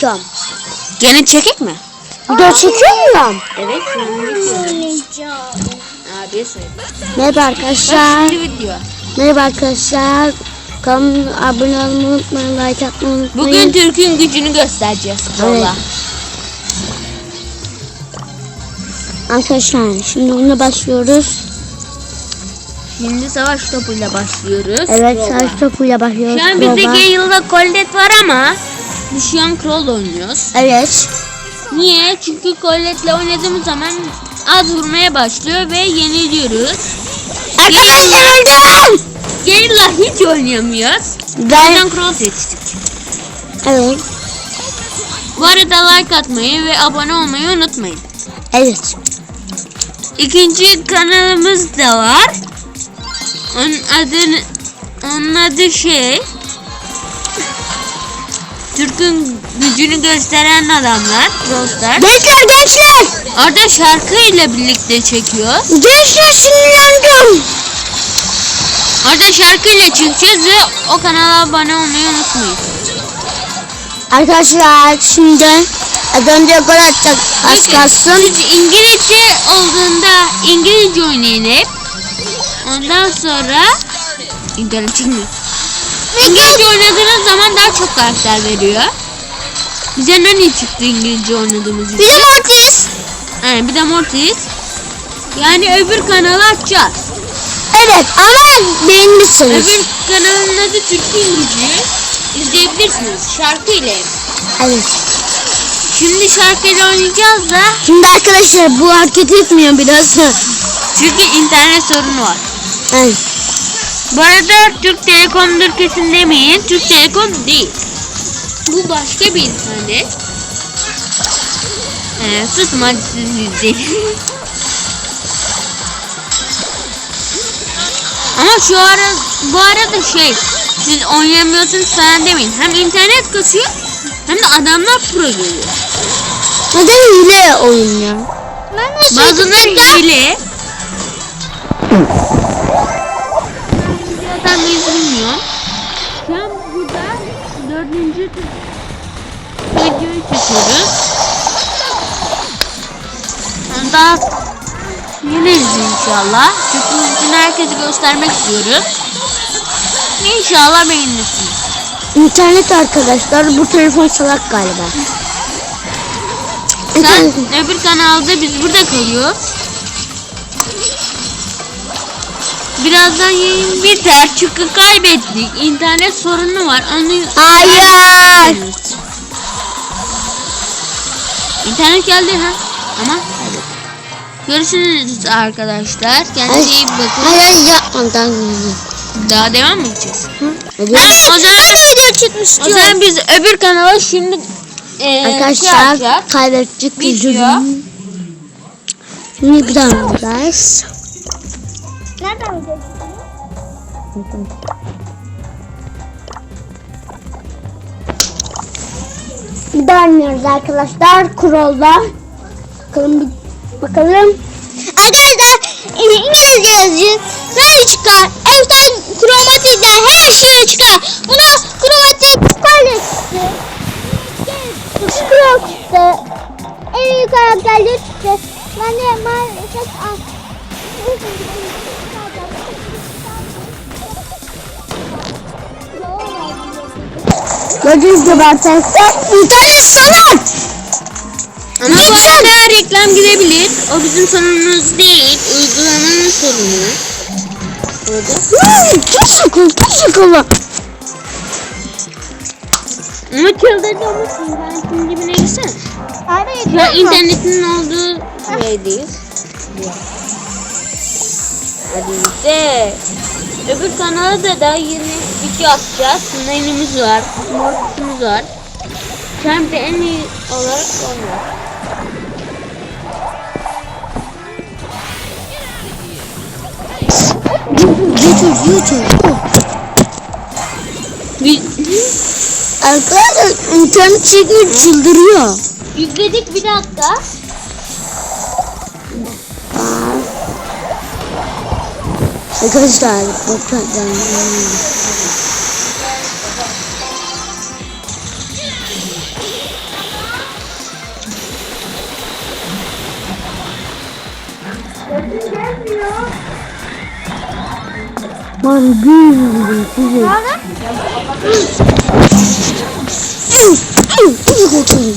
çekiyorum. Gene çekek mi? Video çekiyor muyum? Evet. Abiye söyle. Merhaba arkadaşlar. şimdi video. Merhaba arkadaşlar. Kanalıma abone olmayı unutmayın. Like atmayı unutmayın. Bugün Türk'ün gücünü göstereceğiz. Evet. Arkadaşlar şimdi bununla başlıyoruz. Şimdi savaş topuyla başlıyoruz. Evet savaş topuyla başlıyoruz. Şu an bizde. Gale'da Colette var ama biz şu an Crowl oynuyoruz. Evet. Niye? Çünkü Colette'le oynadığımız zaman az vurmaya başlıyor ve yeniliyoruz. Arkadaşlar öldüm. Gale'la hiç oynayamıyoruz. Ben Ben Crowl seçtik. evet. Bu arada like atmayı ve abone olmayı unutmayın. Evet. İkinci kanalımız da var. Onun adı onun adı şey Türk'ün gücünü gösteren adamlar Dostlar. Gençler gençler. Orada şarkıyla birlikte çekiyoruz. Gençler sinirlendim. Orada şarkıyla çekeceğiz ve o kanala abone olmayı unutmayın. Arkadaşlar şimdi az önce gol atacak az kalsın. Siz İngilizce olduğunda İngilizce oynayın hep. Ondan sonra internet çıkmıyor. İngilizce oynadığınız zaman daha çok karakter veriyor. Bize ne çıktı İngilizce oynadığımız için? Bir de Mortis. Yani bir de Mortis. Yani öbür kanalı açacağız. Evet ama beğenmişsiniz. Öbür kanalın adı Türk'ün Gücü. İzleyebilirsiniz şarkıyla. Evet. Şimdi şarkıyla oynayacağız da Şimdi arkadaşlar bu hareket etmiyor biraz. çünkü internet sorunu var. evet. Bu arada Türk Telekom'dur kesin demeyin. Türk Telekom değil. Bu başka bir internet. Ee, susma hadi siz izleyin. Ama şu ara bu arada şey siz oynayamıyorsunuz falan demeyin. Hem internet kasıyor hem de adamlar pro geliyor. Neden hile oyun ya? Bazıları hile. Videoyu çekiyoruz. Daha yeniriz inşallah. Çünkü bütün herkese göstermek istiyoruz. İnşallah beğenirsiniz. İnternet arkadaşlar bu telefon salak galiba. Sen öbür kanalda biz burada kalıyoruz. Birazdan yayın biter çünkü kaybettik. İnternet sorunu var. Onu Hayır. İnternet geldi ha. Ama kaybettik. Görüşürüz arkadaşlar. Kendinize iyi bakın. Hayır yapmadan. Daha devam mı edeceğiz? Evet. o zaman, video çıkmış o zaman biz öbür kanala şimdi e, şey Arkadaşlar yapacağız. kaybettik üzüldüm. Şimdi bir daha oynayacağız. Nereden video Bir daha oynuyoruz arkadaşlar. Kurolda. Bakalım bir bakalım. Arkadaşlar İngilizce yazacağız. Ne çıkar? Evden kromatikten her şey çıkar. Buna kromatik paleti. Çıktı. En iyi karakterler çıktı. Ben de maalesef al. Gördüğünüz gibi arkadaşlar internet salak. Ama bu arada reklam gidebilir. O bizim sorunumuz değil. Uygulamanın sorunu. Orada. Çok sıkı, çok sıkı. Ama çıldırdığımız internetin dibine gitsene. Abi an internetin olduğu yerdeyiz. Hadi işte. Öbür kanala da daha yeni video atacağız. Neyimiz var. Mortisimiz var. De en iyi olarak onlar. YouTube, YouTube. Arkadaşlar internet çekmiyor çıldırıyor. Yükledik bir dakika. Arkadaşlar bakın yani. Lan güldüm sizi. Çocuk oturun.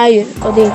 Hayır o değil.